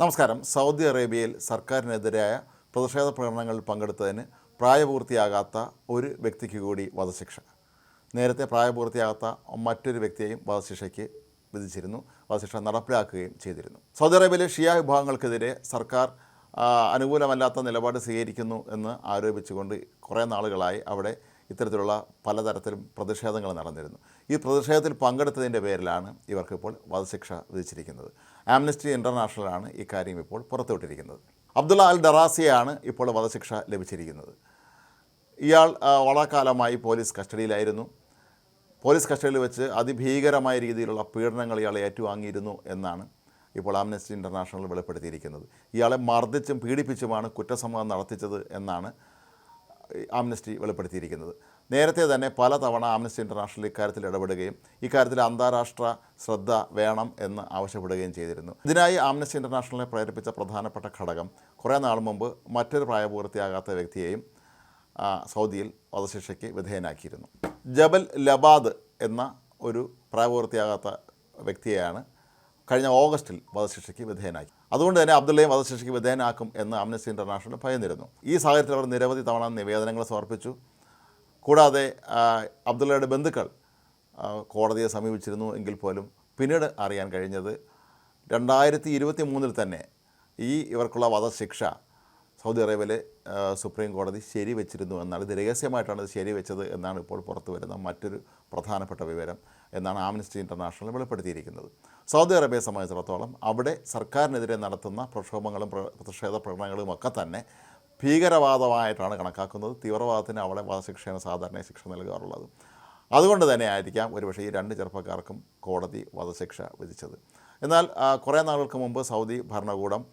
നമസ്കാരം. സൗദി അറേബ്യയിൽ സർക്കാരിനെതിരായ പ്രതിഷേധ പ്രകടനങ്ങളിൽ പങ്കെടുത്തതിന് പ്രായപൂർത്തിയാകാത്ത ഒരു വ്യക്തിക്ക് കൂടി വധശിക്ഷ. നേരത്തെ പ്രായപൂർത്തിയാകാത്ത മറ്റൊരു വ്യക്തിയെയും വധശിക്ഷയ്ക്ക് വിധിച്ചിരുന്നു. വധശിക്ഷ നടപ്പിലാക്കുകയും ചെയ്തിരുന്നു. സൗദി അറേബ്യയിലെ ഷിയ വിഭാഗങ്ങൾക്കെതിരെ സർക്കാർ അനുകൂലമല്ലാത്ത നിലപാട് സ്വീകരിക്കുന്നു എന്ന് ആരോപിച്ചുകൊണ്ട് കുറേ നാളുകളായി അവിടെ ഇത്തരത്തിലുള്ള പലതരത്തിലും പ്രതിഷേധങ്ങൾ നടന്നിരുന്നു. ഈ പ്രതിഷേധത്തിൽ പങ്കെടുത്തതിന്റെ പേരിലാണ് ഇവർക്കിപ്പോൾ വധശിക്ഷ വിധിച്ചിരിക്കുന്നത്. ആംനസ്റ്റി ഇന്റർനാഷണലാണ് ഇക്കാര്യം ഇപ്പോൾ പുറത്തുവിട്ടിരിക്കുന്നത്. അബ്ദുള്ള അൽ ഡറാസിയാണ് ഇപ്പോൾ വധശിക്ഷ ലഭിച്ചിരിക്കുന്നത്. ഇയാൾ വളക്കാലമായി പോലീസ് കസ്റ്റഡിയിലായിരുന്നു. പോലീസ് കസ്റ്റഡിയിൽ വെച്ച് അതിഭീകരമായ രീതിയിലുള്ള പീഡനങ്ങൾ ഇയാളെ ഏറ്റുവാങ്ങിയിരുന്നു എന്നാണ് ഇപ്പോൾ ആംനസ്റ്റി ഇന്റർനാഷണൽ വെളിപ്പെടുത്തിയിരിക്കുന്നത്. ഇയാളെ മർദ്ദിച്ചും പീഡിപ്പിച്ചുമാണ് കുറ്റസമ്മതം നടത്തിച്ചത് എന്നാണ് ആംനസ്റ്റി വെളിപ്പെടുത്തിയിരിക്കുന്നത്. നേരത്തെ തന്നെ പലതവണ ആംനസ്റ്റി ഇന്റർനാഷണൽ ഇക്കാര്യത്തിൽ ഇടപെടുകയും ഇക്കാര്യത്തിൽ അന്താരാഷ്ട്ര ശ്രദ്ധ വേണം എന്ന് ആവശ്യപ്പെടുകയും ചെയ്തിരുന്നു. ഇതിനായി ആംനസ്റ്റി ഇന്റർനാഷണലിനെ പ്രേരിപ്പിച്ച പ്രധാനപ്പെട്ട ഘടകം കുറേ നാൾ മുമ്പ് മറ്റൊരു പ്രായപൂർത്തിയാകാത്ത വ്യക്തിയെയും സൗദിയിൽ വധശിക്ഷയ്ക്ക് വിധേയനാക്കിയിരുന്നു. ജബൽ ലബാദ് എന്ന ഒരു പ്രായപൂർത്തിയാകാത്ത വ്യക്തിയെയാണ് കഴിഞ്ഞ ഓഗസ്റ്റിൽ വധശിക്ഷയ്ക്ക് വിധേയനാക്കി അതുകൊണ്ട് തന്നെ അബ്ദുള്ളയും വധശിക്ഷയ്ക്ക് വിധേയനാക്കും എന്ന് ആംനസ്റ്റി ഇന്റർനാഷണൽ ഭയന്നിരുന്നു. ഈ സാഹചര്യത്തിൽ അവർ നിരവധി തവണ നിവേദനങ്ങൾ സമർപ്പിച്ചു. കൂടാതെ അബ്ദുള്ളയുടെ ബന്ധുക്കൾ കോടതിയെ സമീപിച്ചിരുന്നു എങ്കിൽ പോലും പിന്നീട് അറിയാൻ കഴിഞ്ഞത് രണ്ടായിരത്തി ഇരുപത്തി മൂന്നിൽ തന്നെ ഈ ഇവർക്കുള്ള വധശിക്ഷ സൗദി അറേബ്യയിലെ സുപ്രീം കോടതി ശരിവെച്ചിരുന്നു എന്നാണ് ഇത് രഹസ്യമായിട്ടാണ് ഇത് ശരിവെച്ചത് എന്നാണ് ഇപ്പോൾ പുറത്തു വരുന്ന മറ്റൊരു പ്രധാനപ്പെട്ട വിവരം എന്നാണ് ആംനസ്റ്റി ഇന്റർനാഷണൽ വെളിപ്പെടുത്തിയിരിക്കുന്നത്. സൗദി അറേബ്യയെ സംബന്ധിച്ചിടത്തോളം അവിടെ സർക്കാരിനെതിരെ നടത്തുന്ന പ്രക്ഷോഭങ്ങളും പ്രതിഷേധ പ്രകടനങ്ങളും ഒക്കെ തന്നെ ഭീകരവാദമായിട്ടാണ് കണക്കാക്കുന്നത്. തീവ്രവാദത്തിന് അവിടെ വധശിക്ഷയാണ് സാധാരണ ശിക്ഷ നൽകാറുള്ളത്. അതുകൊണ്ട് തന്നെ ആയിരിക്കാം ഒരുപക്ഷെ ഈ രണ്ട് ചെറുപ്പക്കാർക്കും കോടതി വധശിക്ഷ വിധിച്ചത്. എന്നാൽ കുറേ നാളുകൾക്ക് മുമ്പ് സൗദി ഭരണകൂടം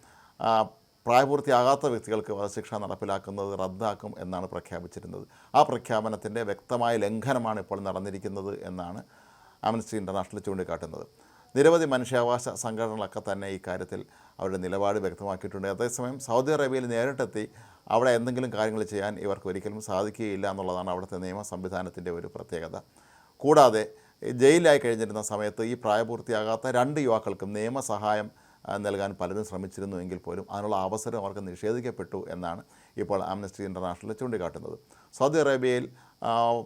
പ്രായപൂർത്തിയാകാത്ത വ്യക്തികൾക്ക് വധശിക്ഷ നടപ്പിലാക്കുന്നത് റദ്ദാക്കും എന്നാണ് പ്രഖ്യാപിച്ചിരുന്നത്. ആ പ്രഖ്യാപനത്തിന്റെ വ്യക്തമായ ലംഘനമാണ് ഇപ്പോൾ നടന്നിരിക്കുന്നത് എന്നാണ് ആംനസ്റ്റി ഇന്റർനാഷണൽ ചൂണ്ടിക്കാട്ടുന്നത്. നിരവധി മനുഷ്യാവകാശ സംഘടനകളൊക്കെ തന്നെ ഇക്കാര്യത്തിൽ അവരുടെ നിലപാട് വ്യക്തമാക്കിയിട്ടുണ്ട്. അതേസമയം സൗദി അറേബ്യയിൽ നേരിട്ടെത്തി അവിടെ എന്തെങ്കിലും കാര്യങ്ങൾ ചെയ്യാൻ ഇവർക്ക് ഒരിക്കലും സാധിക്കുകയില്ല എന്നുള്ളതാണ് അവിടുത്തെ നിയമ സംവിധാനത്തിന്റെ ഒരു പ്രത്യേകത. കൂടാതെ ജയിലിലായി കഴിഞ്ഞിരുന്ന സമയത്ത് ഈ പ്രായപൂർത്തിയാകാത്ത രണ്ട് യുവാക്കൾക്കും നിയമസഹായം നൽകാൻ പലരും ശ്രമിച്ചിരുന്നു എങ്കിൽ പോലും അതിനുള്ള അവസരം അവർക്ക് നിഷേധിക്കപ്പെട്ടു എന്നാണ് ഇപ്പോൾ ആംനസ്റ്റി ഇന്റർനാഷണൽ ചൂണ്ടിക്കാട്ടുന്നത്. സൗദി അറേബ്യയിൽ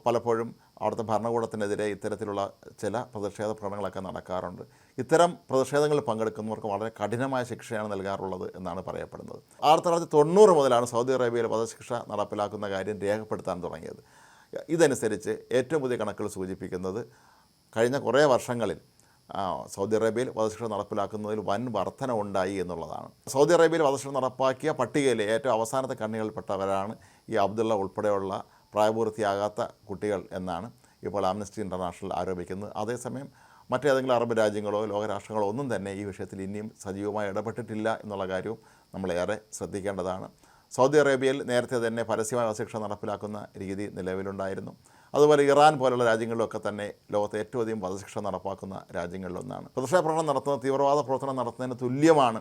പലപ്പോഴും അവിടുത്തെ ഭരണകൂടത്തിനെതിരെ ഇത്തരത്തിലുള്ള ചില പ്രതിഷേധ പ്രകടനങ്ങളൊക്കെ നടക്കാറുണ്ട്. ഇത്തരം പ്രതിഷേധങ്ങളിൽ പങ്കെടുക്കുന്നവർക്ക് വളരെ കഠിനമായ ശിക്ഷയാണ് നൽകാറുള്ളത് എന്നാണ് പറയപ്പെടുന്നത്. ആയിരത്തി തൊള്ളായിരത്തി തൊണ്ണൂറ് മുതലാണ് സൗദി അറേബ്യയിൽ വധശിക്ഷ നടപ്പിലാക്കുന്ന കാര്യം രേഖപ്പെടുത്താൻ തുടങ്ങിയത്. ഇതനുസരിച്ച് ഏറ്റവും പുതിയ കണക്കുകൾ സൂചിപ്പിക്കുന്നത് കഴിഞ്ഞ കുറേ വർഷങ്ങളിൽ സൗദി അറേബ്യയിൽ വധശിക്ഷ നടപ്പിലാക്കുന്നതിൽ വൻ വർധന ഉണ്ടായി എന്നുള്ളതാണ്. സൗദി അറേബ്യയിൽ വധശിക്ഷ നടപ്പാക്കിയ പട്ടികയിലെ ഏറ്റവും അവസാനത്തെ കണ്ണികൾപ്പെട്ടവരാണ് ഈ അബ്ദുള്ള ഉൾപ്പെടെയുള്ള പ്രായപൂർത്തിയാകാത്ത കുട്ടികൾ എന്നാണ് ഇപ്പോൾ ആംനസ്റ്റി ഇന്റർനാഷണൽ ആരോപിക്കുന്നത്. അതേസമയം മറ്റേതെങ്കിലും അറബ് രാജ്യങ്ങളോ ലോകരാഷ്ട്രങ്ങളോ ഒന്നും തന്നെ ഈ വിഷയത്തിൽ ഇനിയും സജീവമായി ഇടപെട്ടിട്ടില്ല എന്നുള്ള കാര്യവും നമ്മളേറെ ശ്രദ്ധിക്കേണ്ടതാണ്. സൗദി അറേബ്യയിൽ നേരത്തെ തന്നെ പരസ്യമായ വധശിക്ഷ നടപ്പിലാക്കുന്ന രീതി നിലവിലുണ്ടായിരുന്നു. അതുപോലെ ഇറാൻ പോലുള്ള രാജ്യങ്ങളിലൊക്കെ തന്നെ ലോകത്തെ ഏറ്റവും അധികം വധശിക്ഷ നടപ്പാക്കുന്ന രാജ്യങ്ങളിലൊന്നാണ്. പ്രതിഷേധ പ്രകടനം നടത്തുന്ന തീവ്രവാദ പ്രവർത്തനം നടത്തുന്നതിന് തുല്യമാണ്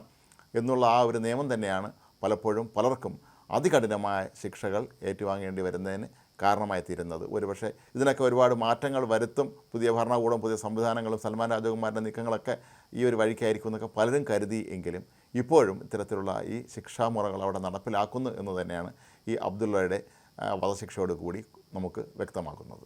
എന്നുള്ള ആ ഒരു നിയമം തന്നെയാണ് പലപ്പോഴും പലർക്കും അതികഠിനമായ ശിക്ഷകൾ ഏറ്റുവാങ്ങേണ്ടി വരുന്നതിന് കാരണമായി തീരുന്നത്. ഒരുപക്ഷെ ഇതിനൊക്കെ ഒരുപാട് മാറ്റങ്ങൾ വരുത്തും പുതിയ ഭരണകൂടം പുതിയ സംവിധാനങ്ങളും സൽമാൻ രാജകുമാരന്റെ നീക്കങ്ങളൊക്കെ ഈ ഒരു വഴിക്കായിരിക്കും എന്നൊക്കെ പലരും കരുതി എങ്കിലും ഇപ്പോഴും ഇത്തരത്തിലുള്ള ഈ ശിക്ഷാമുറകൾ അവിടെ നടപ്പിലാക്കുന്നു എന്ന് തന്നെയാണ് ഈ അബ്ദുള്ളയുടെ വധശിക്ഷയോട് കൂടി നമുക്ക് വ്യക്തമാക്കുന്നത്.